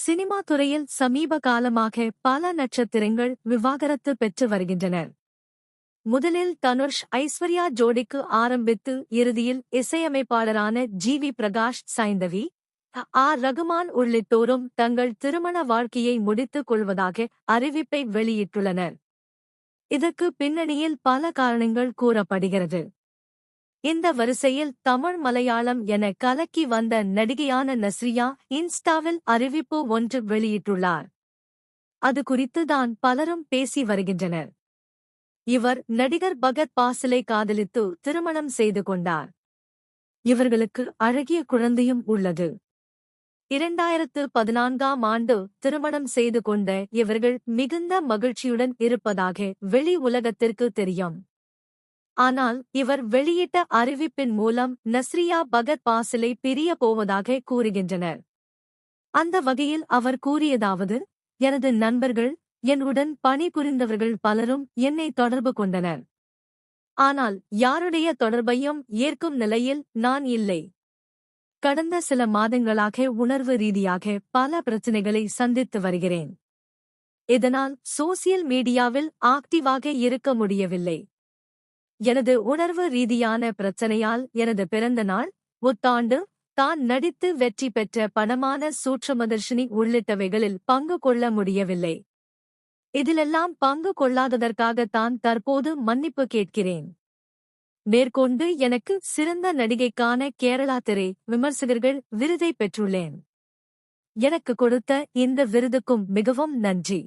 Cinema துறையில் சமீப காலமாக பல நட்சத்திரங்கள் விவாகரத்து பெற்று வருகின்றனர் முதலில் தனுஷ் ஐஸ்வர்யா ஜோடிக்கு ஆரம்பித்து இறுதியில் இசையமைப்பாளரான G. We. Prakash Saindhavi R Rahman உள்ளிட்டோரும் தங்கள் திருமண வாழ்க்கையை முடித்துக் கொள்வதாக அறிவிப்பை வெளியிட்டுள்ளனர். இதற்கு பின்னணியில் பல காரணங்கள் கூறப்படுகிறது. இந்த வரிசையில் தமிழ் மலையாளம் என கலக்கி வந்த நடிகையான நஸ்ரியா இன்ஸ்டாவில் அறிவிப்பு ஒன்று வெளியிட்டுள்ளார். அது குறித்து தான் பலரும் பேசி வருகின்றனர். இவர் நடிகர் பகத் பாசிலை காதலித்து திருமணம் செய்து கொண்டார். இவர்களுக்கு அழகிய குழந்தையும் உள்ளது. இரண்டாயிரத்து பதினான்காம் ஆண்டு திருமணம் செய்து கொண்ட இவர்கள் மிகுந்த மகிழ்ச்சியுடன் இருப்பதாக வெளி உலகத்திற்கு தெரியும். ஆனால் இவர் வெளியிட்ட அறிவிப்பின் மூலம் நஸ்ரியா பகத் பாசிலை பிரிய போவதாக கூறுகின்றனர். அந்த வகையில் அவர் கூறியதாவது எனது நண்பர்கள் என்னுடன் பணிபுரிந்தவர்கள் பலரும் என்னை தொடர்பு கொண்டனர். ஆனால் யாருடைய தொடர்பையும் ஏற்கும் நிலையில் நான் இல்லை. கடந்த சில மாதங்களாக உணர்வு ரீதியாக பல பிரச்சினைகளை சந்தித்து வருகிறேன். இதனால் சோசியல் மீடியாவில் ஆக்டிவாக இருக்க முடியவில்லை. எனது உணர்வு ரீதியான பிரச்சனையால் எனது பிறந்த நாள் புத்தாண்டு தான் நடித்து வெற்றி பெற்ற பணமான சூட்சமதர்ஷினி உள்ளிட்டவைகளில் பங்கு கொள்ள முடியவில்லை. இதிலெல்லாம் பங்கு கொள்ளாததற்காக தான் தற்போது மன்னிப்பு கேட்கிறேன். மேற்கொண்டு எனக்கு சிறந்த நடிகைக்கான கேரளா திரை விமர்சகர்கள் விருதை பெற்றுள்ளேன். எனக்கு கொடுத்த இந்த விருதுக்கும் மிகவும் நன்றி.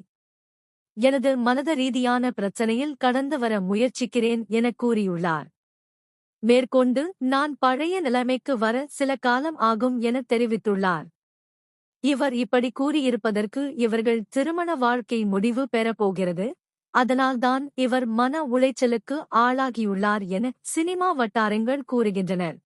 எனது மனத ரீதியான பிரச்சனையில் கடந்து வர முயற்சிக்கிறேன் என கூறியுள்ளார். மேற்கொண்டு நான் பழைய நிலைமைக்கு வர சில காலம் ஆகும் என தெரிவித்துள்ளார். இவர் இப்படி கூறியிருப்பதற்கு இவர்கள் திருமண வாழ்க்கை முடிவு பெறப்போகிறது. அதனால்தான் இவர் மன உளைச்சலுக்கு ஆளாகியுள்ளார் என சினிமா வட்டாரங்கள் கூறுகின்றனர்.